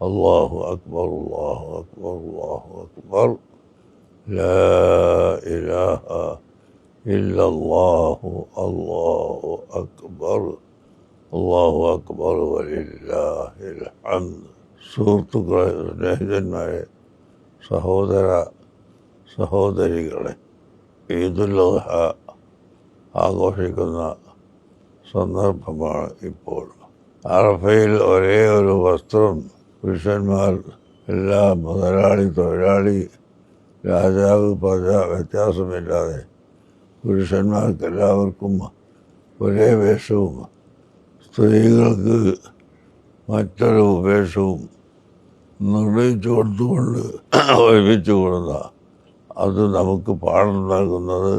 الله أكبر الله أكبر الله أكبر لا إله إلا الله الله أكبر അള്ളാഹു അക്ബർ വലില്ലാഹിൽഹംദ് സുഹൃത്തുക്കളെ സ്നേഹിതന്മാരെ സഹോദര സഹോദരികളെ ഈദുൽ അദ്ഹ ആഘോഷിക്കുന്ന സന്ദർഭമാണ് ഇപ്പോൾ അറഫയിൽ ഒരേ ഒരു വസ്ത്രം പുരുഷന്മാർ എല്ലാ മുതലാളി തൊഴിലാളി രാജാവ് പ്രജ വ്യത്യാസമില്ലാതെ പുരുഷന്മാർക്ക് എല്ലാവർക്കും ഒരേ വേഷവും സ്ത്രീകൾക്ക് മറ്റൊരു വേഷവും നിർണയിച്ചു കൊടുത്തുകൊണ്ട് ഒരുമിച്ച് കൊടുത്ത അത് നമുക്ക് പാഠം നൽകുന്നത്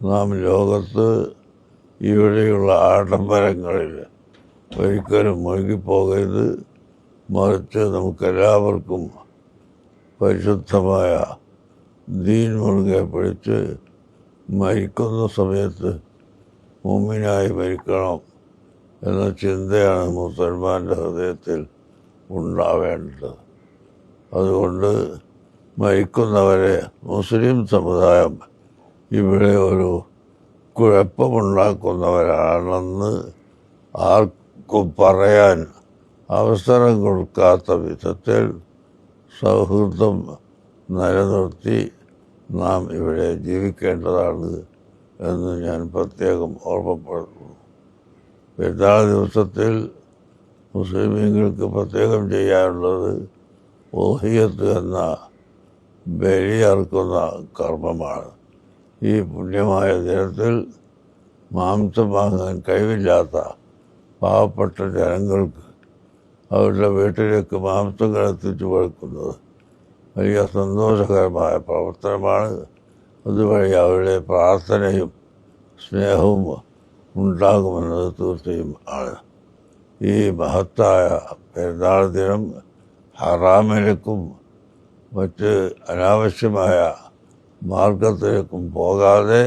നാം ലോകത്ത് ഇവിടെയുള്ള ആഡംബരങ്ങളിൽ ഒരിക്കലും മുഴുകിപ്പോകരുത്. മറിച്ച് നമുക്കെല്ലാവർക്കും പരിശുദ്ധമായ ദീൻ മുറുകെ പിടിച്ച് മരിക്കുന്ന സമയത്ത് മുമ്മിനായി മരിക്കണം എന്ന ചിന്തയാണ് മുസൽമാന്റെ ഹൃദയത്തിൽ ഉണ്ടാവേണ്ടത്. അതുകൊണ്ട് മരിക്കുന്നവരെ മുസ്ലിം സമുദായം ഇവിടെ ഒരു കുഴപ്പമുണ്ടാക്കുന്നവരാണെന്ന് ആർക്കും പറയാൻ അവസരം കൊടുക്കാത്ത വിധത്തിൽ സൗഹൃദം നിലനിർത്തി നാം ഇവിടെ ജീവിക്കേണ്ടതാണ് എന്ന് ഞാൻ പ്രത്യേകം ഓർമ്മപ്പെടുത്തുന്നു പെരുന്നാൾ ദിവസത്തിൽ മുസ്ലിമീങ്ങൾക്ക് പ്രത്യേകം ചെയ്യാനുള്ളത് ഓഹിയത്ത് എന്ന ബലിയറുക്കുന്ന കർമ്മമാണ്. ഈ പുണ്യമായ ദിനത്തിൽ മാംസം വാങ്ങാൻ കഴിവില്ലാത്ത പാവപ്പെട്ട ജനങ്ങൾക്ക് അവരുടെ വീട്ടിലേക്ക് മാംസങ്ങൾ എത്തിച്ചു കൊടുക്കുന്നത് വലിയ സന്തോഷകരമായ പ്രവർത്തനമാണ്. അതുവഴി അവരുടെ പ്രാർത്ഥനയും സ്നേഹവും ഉണ്ടാകുമെന്നത് തീർച്ചയും ആണ്. ഈ മഹത്തായ പെരുന്നാൾ ദിനം ഹറാമിലേക്കും മറ്റ് അനാവശ്യമായ മാർഗത്തിലേക്കും പോകാതെ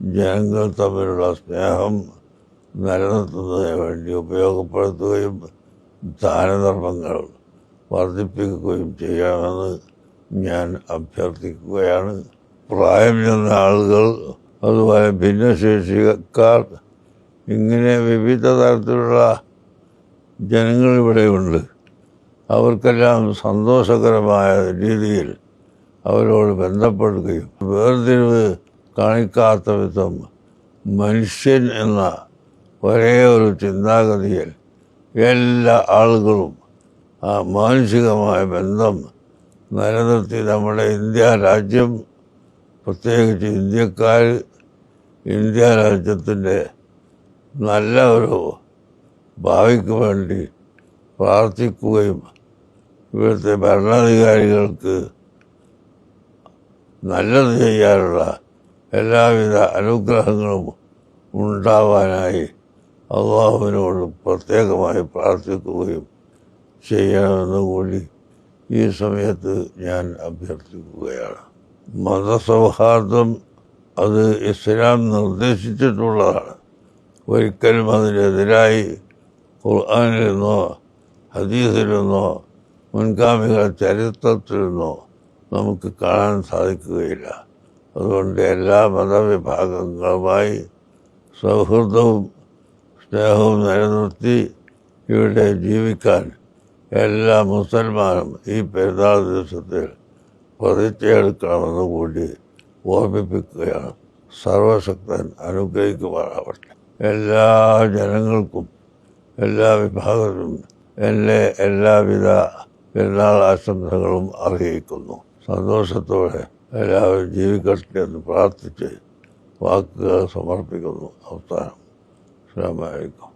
ജനങ്ങൾ തമ്മിലുള്ള സ്നേഹം നിലനിർത്തുന്നതിന് വേണ്ടി ഉപയോഗപ്പെടുത്തുകയും ദാനധർമ്മങ്ങൾ വർദ്ധിപ്പിക്കുകയും ചെയ്യണമെന്ന് ഞാൻ അഭ്യർത്ഥിക്കുകയാണ്. പ്രായം ചെന്ന ആളുകൾ അതുപോലെ ഭിന്നശേഷിക്കാർ ഇങ്ങനെ വിവിധ തരത്തിലുള്ള ജനങ്ങൾ ഇവിടെയുണ്ട്. അവർക്കെല്ലാം സന്തോഷകരമായ രീതിയിൽ അവരോട് ബന്ധപ്പെടുകയും വേർതിരിവ് കാണിക്കാത്ത വിധം മനുഷ്യൻ എന്ന ഒരേ ഒരു ചിന്താഗതിയിൽ എല്ലാ ആളുകളും ആ മാനുഷികമായ ബന്ധം നിലനിർത്തി നമ്മുടെ ഇന്ത്യ രാജ്യം പ്രത്യേകിച്ച് ഇന്ത്യക്കാർ ഇന്ത്യ രാജ്യത്തിന്റെ നല്ല ഒരു ഭാവിക്ക് വേണ്ടി പ്രാർത്ഥിക്കുകയും ഇവിടുത്തെ ഭരണാധികാരികൾക്ക് നല്ലത് ചെയ്യാനുള്ള എല്ലാവിധ അനുഗ്രഹങ്ങളും ഉണ്ടാവാനായി അള്ളാഹുവിനോട് പ്രത്യേകമായി പ്രാർത്ഥിക്കുകയും ചെയ്യണമെന്ന് കൂടി ഈ സമയത്ത് ഞാൻ അഭ്യർത്ഥിക്കുകയാണ്. മതസൗഹാർദ്ദം അത് ഇസ്ലാം നിർദ്ദേശിച്ചിട്ടുള്ളതാണ്. ഒരിക്കലും അതിനെതിരായി ഖുർആാനിൽ നിന്നോ ഹദീസിൽ നിന്നോ മുൻഗാമികൾ ചരിത്രത്തിൽ നമുക്ക് കാണാൻ സാധിക്കുകയില്ല. അതുകൊണ്ട് എല്ലാ മതവിഭാഗങ്ങളുമായി സൗഹൃദവും സ്നേഹവും നിലനിർത്തി ഇവിടെ ജീവിക്കാൻ എല്ലാ മുസൽമാനും ഈ പെരുന്നാൾ ദിവസത്തിൽ പ്രതിജ്ഞയെടുക്കണമെന്ന് കൂടി ഓർമ്മിപ്പിക്കുകയാണ്. സർവശക്തൻ അനുഗ്രഹിക്കുമാറാവട്ടെ. എല്ലാ ജനങ്ങൾക്കും എല്ലാ വിഭാഗത്തിനും എന്നെ എല്ലാവിധ പെരുന്നാൾ ആശംസകളും അറിയിക്കുന്നു സന്തോഷത്തോടെ എല്ലാവരും ജീവിക്കട്ടെ എന്ന് പ്രാർത്ഥിച്ച് വാക്കുകൾ സമർപ്പിക്കുന്നു. അവസാനം السلام علیکم۔